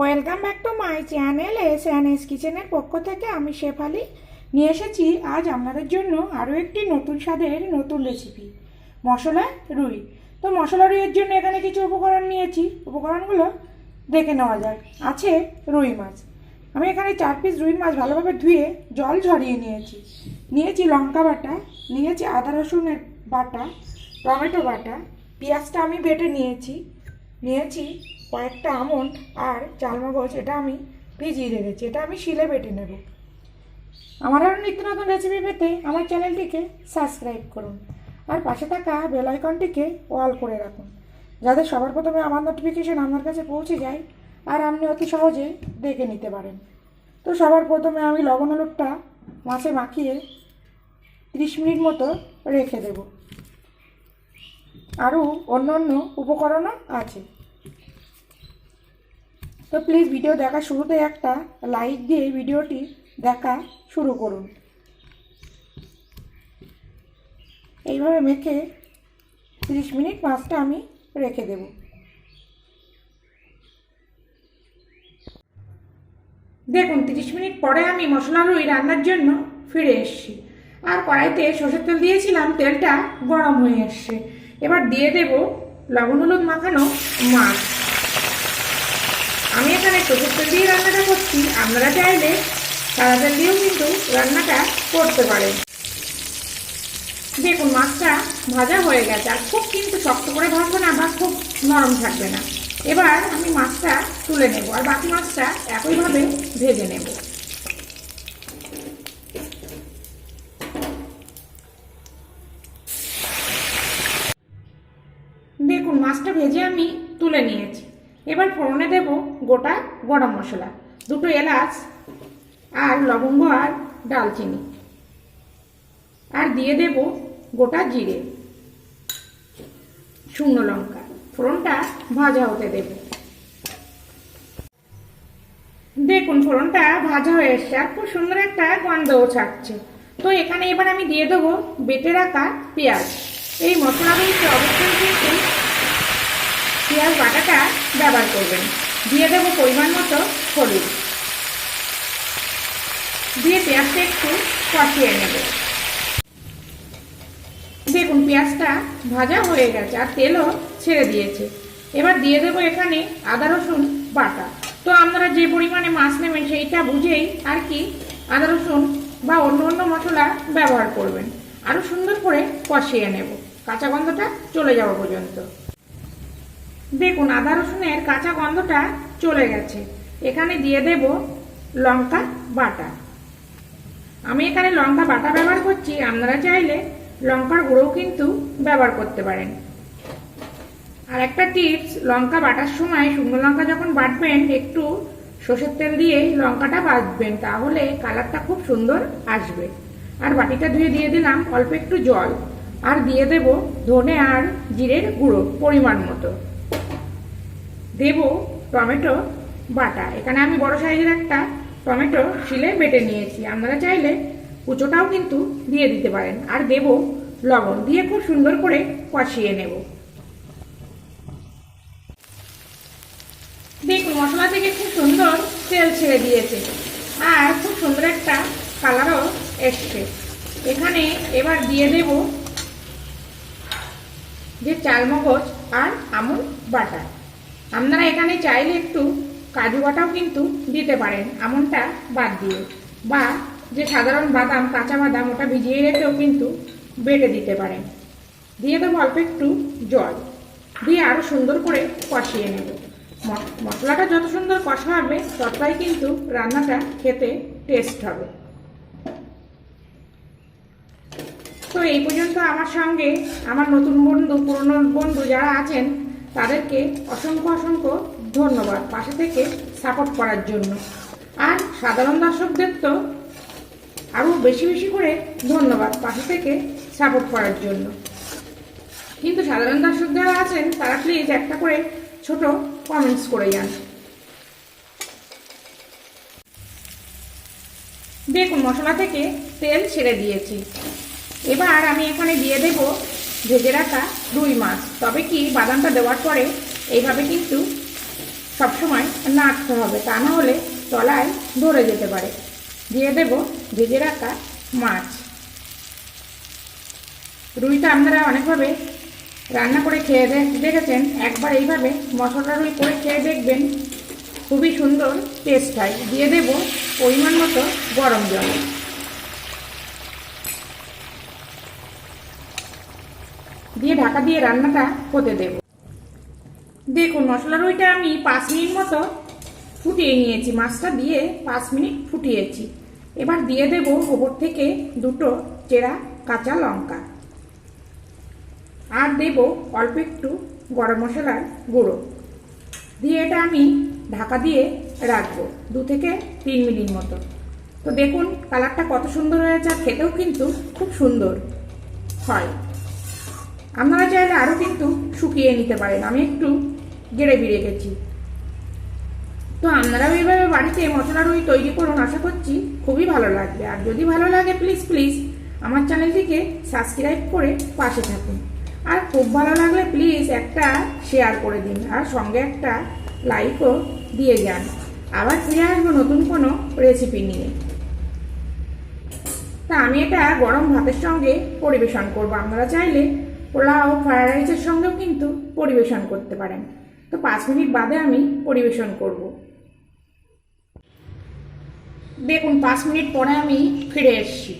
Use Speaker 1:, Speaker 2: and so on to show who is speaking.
Speaker 1: Welcome back to my channel S and S কিচেনের পক্ষ থেকে আমি শেফালি। নিয়ে এসেছি আজ আপনাদের জন্য আরও একটি নতুন স্বাদের নতুন রেসিপি মশলা রুই। তো মশলা রুইয়ের জন্য এখানে কিছু উপকরণ নিয়েছি। উপকরণগুলো দেখে নেওয়া যাক। আছে রুই মাছ। আমি এখানে চার পিস রুই মাছ ভালোভাবে ধুয়ে জল ঝরিয়ে নিয়েছি। নিয়েছি লঙ্কা বাটা, নিয়েছি আদা রসুনের বাটা, টমেটো বাটা, পেঁয়াজটা আমি বেটে নিয়েছি। নিয়েছি কয়েকটা আমন্ড আর চালমগজ এটা আমি ভিজিয়ে রেখেছি এটা আমি শিলে বেটে নেব। আমার আরও নিত্য নতুন রেসিপি পেতে আমার চ্যানেলটিকে সাবস্ক্রাইব করুন আর পাশে থাকা বেল আইকনটিকে অল করে রাখুন, যাতে সবার প্রথমে আমার নোটিফিকেশন আপনার কাছে পৌঁছে যায় আর আপনি অতি সহজে দেখে নিতে পারেন। তো সবার প্রথমে আমি লবণ হলুদটা মাছে মাখিয়ে ত্রিশ মিনিট মতো রেখে দেব। আরও অন্য অন্য উপকরণও আছে। তো প্লিজ ভিডিও দেখা শুরুতে একটা লাইক দিয়ে ভিডিওটি দেখা শুরু করুন। এইভাবে মেখে তিরিশ মিনিট মাছটা আমি রেখে দেব। দেখুন, তিরিশ মিনিট পরে আমি মশলা রুই রান্নার জন্য ফিরে এসেছি। আর কড়াইতে সর্ষের তেল দিয়েছিলাম, তেলটা গরম হয়ে এসছে। এবার দিয়ে দেব লবণ হলুদ মাখানো মাছ। আমি এখানে তেল দিয়ে রান্নাটা করছি। আপনারা চাইলে সাদা দিয়েও কিন্তু রান্নাটা করতে পারেন। দেখুন, মাছটা ভাজা হয়ে গেছে আর খুব কিন্তু শক্ত করে ভাজবো না, বা খুব নরম থাকবে না। এবার আমি মাছটা তুলে নেব আর বাকি মাছটা একইভাবে ভেজে নেব। দেখুন, মাছটা ভেজে আমি তুলে নিয়েছি। এবার ফোড়নে দেব গোটা গরম মশলা, দুটো এলাচ আর লবঙ্গ আর ডালচিনি। আর দিয়ে দেব গোটা জিরে, শুকনো লঙ্কা, ফোড়নটা ভাজা হতে দেব। দেখুন, ফোড়নটা ভাজা হয়ে এসছে আর খুব সুন্দর একটা গন্ধও ছাড়ছে। তো এখানে এবার আমি দিয়ে দেবো বেটে রাখা পেঁয়াজ। এই মশলাগুলিতে অবশ্যই কিন্তু পেঁয়াজ বাটাটা ব্যবহার করবেন। দিয়ে দেবো পরিমাণ মতো হলুদ। দিয়ে পেঁয়াজটা একটু কষিয়ে নেব। দেখুন, পেঁয়াজটা ভাজা হয়ে গেছে আর তেলও ছেড়ে দিয়েছে। এবার দিয়ে দেবো এখানে আদা রসুন বাটা। তো আপনারা যে পরিমাণে মাছ নেবেন সেইটা বুঝেই আর কি আদা রসুন বা অন্য অন্য মশলা ব্যবহার করবেন। আরও সুন্দর করে কষিয়ে নেব। কাঁচা গন্ধটা চলে যাওয়া পর্যন্ত। দেখুন, আদা রসুনের কাঁচা গন্ধটা চলে গেছে। এখানে দিয়ে দেব লঙ্কা বাটা। আমি এখানে লঙ্কা বাটা ব্যবহার করছি, আপনারা চাইলে লঙ্কার গুঁড়োও কিন্তু ব্যবহার করতে পারেন। আর একটা টিপস, লঙ্কা বাটার সময় শুকনো লঙ্কা যখন বাটবেন, একটু সর্ষের তেল দিয়ে লঙ্কাটা বাটবেন, তাহলে কালারটা খুব সুন্দর আসবে। আর বাটিটা ধুয়ে দিয়ে দিলাম অল্প একটু জল। আর দিয়ে দেব ধনে আর জিরের গুঁড়ো, পরিমাণ মতো। দেব টমেটো বাটা। এখানে আমি বড় সাইজের একটা টমেটো শিলে বেটে নিয়েছি। আপনারা চাইলে কুচোটাও কিন্তু দিয়ে দিতে পারেন। আর দেব লবণ দিয়ে খুব সুন্দর করে কষিয়ে নেব। দেখুন, মশলা থেকে খুব সুন্দর তেল ছেড়ে দিয়েছে। আর খুব সুন্দর একটা কালারও এসছে। এখানে এবার দিয়ে দেব যে চালমগজ আর আমুল বাটা। আপনারা এখানে চাইলে একটু কাজু বাটাও কিন্তু দিতে পারেন আমনটা বাদ দিয়ে। বা যে সাধারণ বাদাম, কাঁচা বাদাম, ওটা ভিজিয়ে রেখেও কিন্তু বেটে দিতে পারেন। দিয়ে দেবো অল্প একটু জল। দিয়ে আরও সুন্দর করে কষিয়ে নেব। মশলাটা যত সুন্দর কষা হবে ততটাই কিন্তু রান্নাটা খেতে টেস্ট হবে। তো এই পর্যন্ত আমার সঙ্গে আমার নতুন বন্ধু, পুরনো বন্ধু যারা আছেন তাদেরকে অসংখ্য অসংখ্য ধন্যবাদ পাশে থেকে সাপোর্ট করার জন্য। আর সাধারণ দর্শকদের তো আরও বেশি বেশি করে ধন্যবাদ পাশে থেকে সাপোর্ট করার জন্য। কিন্তু সাধারণ দর্শক যারা আছেন, তারা প্লিজ একটা করে ছোট কমেন্টস করে যান। দেখুন, মশলা থেকে তেল ছেড়ে দিয়েছি। এবার আমি এখানে দিয়ে দেব ভেজে রাখা রুই মাছ। তবে কি বাদামটা দেওয়ার পরে এইভাবে কিন্তু সবসময় নাড়তে হবে, তা না হলে তলায় ধরে যেতে পারে। দিয়ে দেব ভেজে রাখা মাছ। রুইটা আপনারা অনেকভাবে রান্না করে খেয়ে দেখেছেন, একবার এইভাবে মশলা রুই করে খেয়ে দেখবেন, খুবই সুন্দর টেস্ট হয়। দিয়ে দেব পরিমাণ মতো গরম জল। দিয়ে ঢাকা দিয়ে রান্নাটা হতে দেব। দেখুন মশলা রুইটা আমি পাঁচ মিনিট মতো ফুটিয়ে নিয়েছি। মাছটা দিয়ে পাঁচ মিনিট ফুটিয়েছি। এবার দিয়ে দেব ওপর থেকে দুটো চেরা কাঁচা লঙ্কা। আর দেব অল্প একটু গরম মশলার গুঁড়ো। দিয়ে এটা আমি ঢাকা দিয়ে রাখব দু থেকে তিন মিনিট মতো। তো দেখুন, কালারটা কত সুন্দর হয়েছে আর খেতেও কিন্তু খুব সুন্দর হয়। আপনারা চাইলে আরও কিন্তু শুকিয়ে নিতে পারেন। আমি একটু গ্রেভি রেখেছি তো আপনারাও এইভাবে বাড়িতে মশলা রুই তৈরি করুন, আশা করছি খুবই ভালো লাগবে। আর যদি ভালো লাগে প্লিজ প্লিজ আমার চ্যানেলটিকে সাবস্ক্রাইব করে পাশে থাকুন। আর খুব ভালো লাগলে প্লিজ একটা শেয়ার করে দিন, আর সঙ্গে একটা লাইকও দিয়ে যান। আবার ফিরে আসব নতুন কোনো রেসিপি নিয়ে। তা আমি এটা গরম ভাতের সঙ্গে পরিবেশন করব। আপনারা চাইলে পোলাও ফ্রায়েড রাইসের সঙ্গেও কিন্তু পরিবেশন করতে পারেন। তো পাঁচ মিনিট বাদে আমি পরিবেশন করব। দেখুন, পাঁচ মিনিট পরে আমি ফিরে এসেছি।